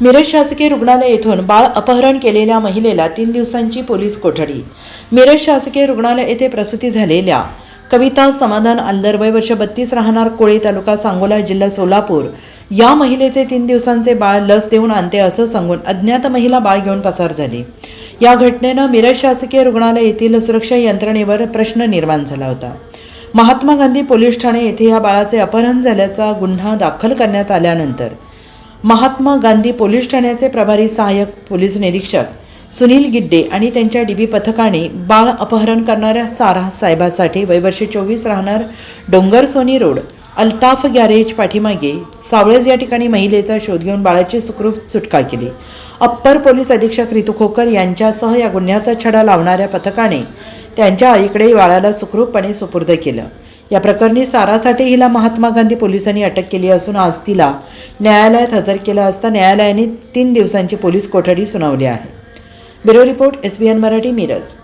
मिरज शासकीय रुग्णालय येथून बाळ अपहरण केलेल्या महिलेला तीन दिवसांची पोलीस कोठडी. मिरज शासकीय रुग्णालय येथे प्रसूती झालेल्या कविता समाधान आल्दर वय वर्ष बत्तीस राहणार कोळी तालुका सांगोला जिल्हा सोलापूर. या महिलेचे तीन दिवसांचे बाळ लस देऊन आणते असं सांगून अज्ञात महिला बाळ घेऊन पसार झाली. या घटनेनं मिरज शासकीय रुग्णालय येथील सुरक्षा यंत्रणेवर प्रश्न निर्माण झाला होता. महात्मा गांधी पोलीस ठाणे येथे या बाळाचे अपहरण झाल्याचा गुन्हा दाखल करण्यात आल्यानंतर महात्मा गांधी पोलीस ठाण्याचे प्रभारी सहाय्यक पोलीस निरीक्षक सुनील गिड्डे आणि त्यांच्या डीबी पथकाने बाळ अपहरण करणाऱ्या सारा साहेबासाठी वयवर्षे चोवीस राहणार डोंगर सोनी रोड अल्ताफ गॅरेज पाठीमागे सावळेज या ठिकाणी महिलेचा शोध घेऊन बाळाची सुखरूप सुटका केली. अप्पर पोलीस अधीक्षक रितू खोकर यांच्यासह या गुन्ह्याचा छडा लावणाऱ्या पथकाने त्यांच्या आईकडे बाळाला सुखरूपपणे सुपूर्द केलं. या प्रकरणी सारासाठी हिला महात्मा गांधी पोलिसांनी अटक केली असून आज तिला न्यायालयात हजर केलं असता न्यायालयाने तीन दिवसांची पोलीस कोठडी सुनावली आहे. Bureau report S B N Marathi Miraj.